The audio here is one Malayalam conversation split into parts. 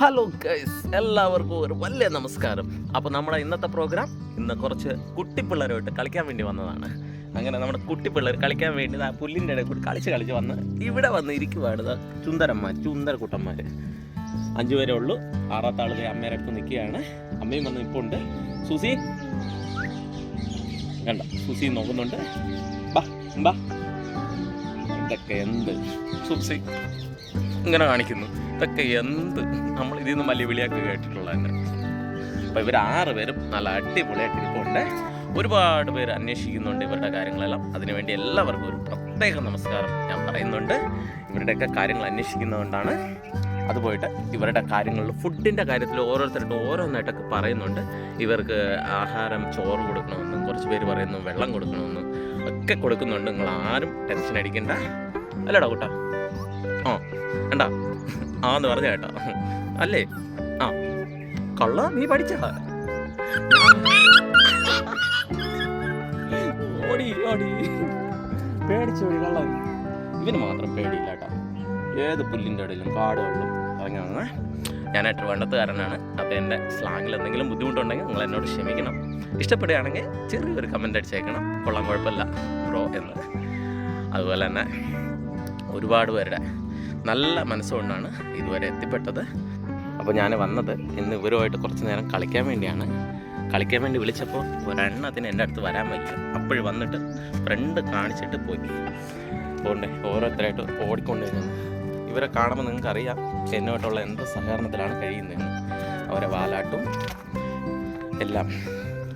ഹലോ ഗൈസ് എല്ലാവർക്കും ഒരു വലിയ നമസ്കാരം. അപ്പോൾ നമ്മുടെ ഇന്നത്തെ പ്രോഗ്രാം ഇന്ന് കുറച്ച് കുട്ടിപ്പിള്ളേരുമായിട്ട് കളിക്കാൻ വേണ്ടി വന്നതാണ്. അങ്ങനെ നമ്മുടെ കുട്ടിപ്പിള്ളേർ കളിക്കാൻ വേണ്ടി ആ പുല്ലിന്റെ ഇടയിൽ കൂടി കളിച്ച് കളിച്ച് വന്ന് ഇവിടെ വന്ന് ഇരിക്കുവാണ് ദാ ചുന്തരന്മാർ ചുന്തര കുട്ടന്മാർ അഞ്ചു പേരേ ഉള്ളൂ. ആറാത്ത ആൾ അമ്മേരെ അടുത്ത് നിൽക്കുകയാണ്. അമ്മയും വന്ന് ഇപ്പോൾ ഉണ്ട് സുസി. കണ്ട സുസി നോക്കുന്നുണ്ട്. ബാ ബാ. ഇതൊക്കെ എന്ത്? സൂപ്സി ഇങ്ങനെ കാണിക്കുന്നു. ഇതൊക്കെ എന്ത്? നമ്മൾ ഇതിൽ നിന്ന് വലിയ വിളിയാക്കി കേട്ടിട്ടുള്ള തന്നെ. അപ്പോൾ ഇവർ ആറ് പേരും നല്ല അടിപൊളിയായിട്ട് ഇരിപ്പുണ്ട്. ഒരുപാട് പേര് അന്വേഷിക്കുന്നുണ്ട് ഇവരുടെ കാര്യങ്ങളെല്ലാം. അതിനുവേണ്ടി എല്ലാവർക്കും ഒരു പ്രത്യേക നമസ്കാരം ഞാൻ പറയുന്നുണ്ട്. ഇവരുടെയൊക്കെ കാര്യങ്ങൾ അന്വേഷിക്കുന്നതുകൊണ്ടാണ് അത് പോയിട്ട് ഇവരുടെ കാര്യങ്ങളിൽ ഫുഡിന്റെ കാര്യത്തിൽ ഓരോരുത്തരുടെ ഓരോന്നായിട്ടൊക്കെ പറയുന്നുണ്ട്. ഇവർക്ക് ആഹാരം ചോറ് കൊടുക്കണമെന്നും കുറച്ച് പേര് പറയുന്നു വെള്ളം കൊടുക്കണമെന്നും ഒക്കെ കൊടുക്കുന്നുണ്ട്. നിങ്ങൾ ആരും ടെൻഷൻ അടിക്കണ്ട. അല്ലടാ കുട്ടാ. ഓ വേണ്ട ആന്ന് പറഞ്ഞ കേട്ടോ. അല്ലേ? ആ കള്ള നീ പഠിച്ച? ഓടി ഓടി. ഇവന് മാത്രം പേടിയില്ല കേട്ടോ. ഏത് പുല്ലിന്റെ ഇടയിലും കാടുകളിലും ഇറങ്ങാണ് ഞാൻ ട്രിവാണ്ടത്തുകാരനാണ് അപ്പോൾ എന്റെ സ്ലാങ്ങിൽ എന്തെങ്കിലും ബുദ്ധിമുട്ടുണ്ടെങ്കിൽ നിങ്ങൾ എന്നോട് ക്ഷമിക്കണം. ഇഷ്ടപ്പെടുകയാണെങ്കിൽ ചെറിയൊരു കമന്റ് അടിച്ചേക്കണം. കൊള്ളാൻ കുഴപ്പമില്ല. ബ്രോ എന്ന്. അതുപോലെ തന്നെ ഒരുപാട് പേരുടെ നല്ല മനസ്സുകൊണ്ടാണ് ഇതുവരെ എത്തിപ്പെട്ടത്. അപ്പോൾ ഞാൻ വന്നത് ഇന്ന് ഇവരുമായിട്ട് കുറച്ച് നേരം കളിക്കാൻ വേണ്ടിയാണ്. കളിക്കാൻ വേണ്ടി വിളിച്ചപ്പോൾ ഒരെണ്ണത്തിന് എന്റെ അടുത്ത് വരാൻ വയ്യ. അപ്പോഴും വന്നിട്ട് ഫ്രണ്ട് കാണിച്ചിട്ട് പോയി. അതുകൊണ്ട് ഓരോരുത്തരായിട്ട് ഓടിക്കൊണ്ടിരുന്നു ഇവരെ കാണുമ്പോൾ നിങ്ങൾക്ക് അറിയാം എന്നോട്ടുള്ള എന്ത് സഹകരണത്തിലാണ് കഴിയുന്നതെന്ന്. അവരെ വാലാട്ടും എല്ലാം.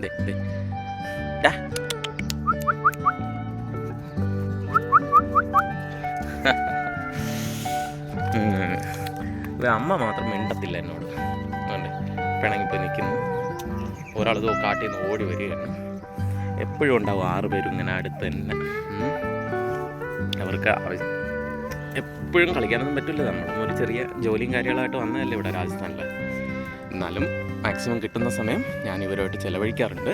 ദേ, ദേ. ഡാ. അമ്മ മാത്രം മിണ്ടത്തില്ല എന്നോട്. അതുകൊണ്ട് പിണങ്ങിപ്പോയി നിൽക്കുന്നു. ഒരാൾ കാട്ടിൽ നിന്ന് ഓടി വരികയാണ്. എപ്പോഴും ഉണ്ടാവും ആറ് പേരും ഇങ്ങനെ അടുത്ത് തന്നെ. അവർക്ക് എപ്പോഴും കളിക്കാനൊന്നും പറ്റില്ല. നമ്മളും ഒരു ചെറിയ ജോലിയും കാര്യങ്ങളായിട്ട് വന്നതല്ലേ ഇവിടെ രാജസ്ഥാനിൽ എന്നാലും മാക്സിമം കിട്ടുന്ന സമയം ഞാൻ ഇവരുമായിട്ട് ചിലവഴിക്കാറുണ്ട്.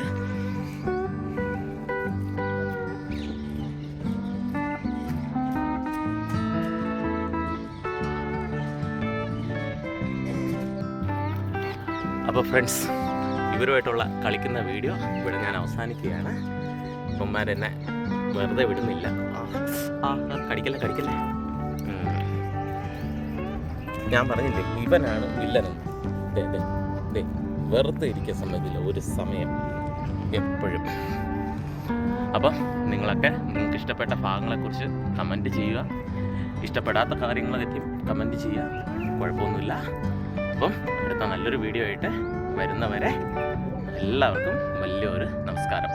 അപ്പോൾ ഫ്രണ്ട്സ് ഇവരുമായിട്ടുള്ള കളിക്കുന്ന വീഡിയോ ഇവിടെ ഞാൻ അവസാനിക്കുകയാണ്. ഉമ്മമാരെന്നെ വെറുതെ വിടുന്നില്ല. ആ, കടിക്കല്ലേ കടിക്കല്ലേ? ഞാൻ പറഞ്ഞില്ലേ ഇവനാണ് വില്ലനെന്ന് വെറുതെ ഇരിക്കാൻ സമ്മതിക്കില്ല ഒരു സമയം എപ്പോഴും. അപ്പം നിങ്ങളൊക്കെ നിങ്ങൾക്ക് ഇഷ്ടപ്പെട്ട ഭാഗങ്ങളെക്കുറിച്ച് കമന്റ് ചെയ്യുക. ഇഷ്ടപ്പെടാത്ത കാര്യങ്ങളൊക്കെ കമന്റ് ചെയ്യുക. കുഴപ്പമൊന്നുമില്ല. അപ്പം അടുത്ത നല്ലൊരു വീഡിയോ ആയിട്ട് വരുന്നവരെ എല്ലാവർക്കും വലിയൊരു നമസ്കാരം.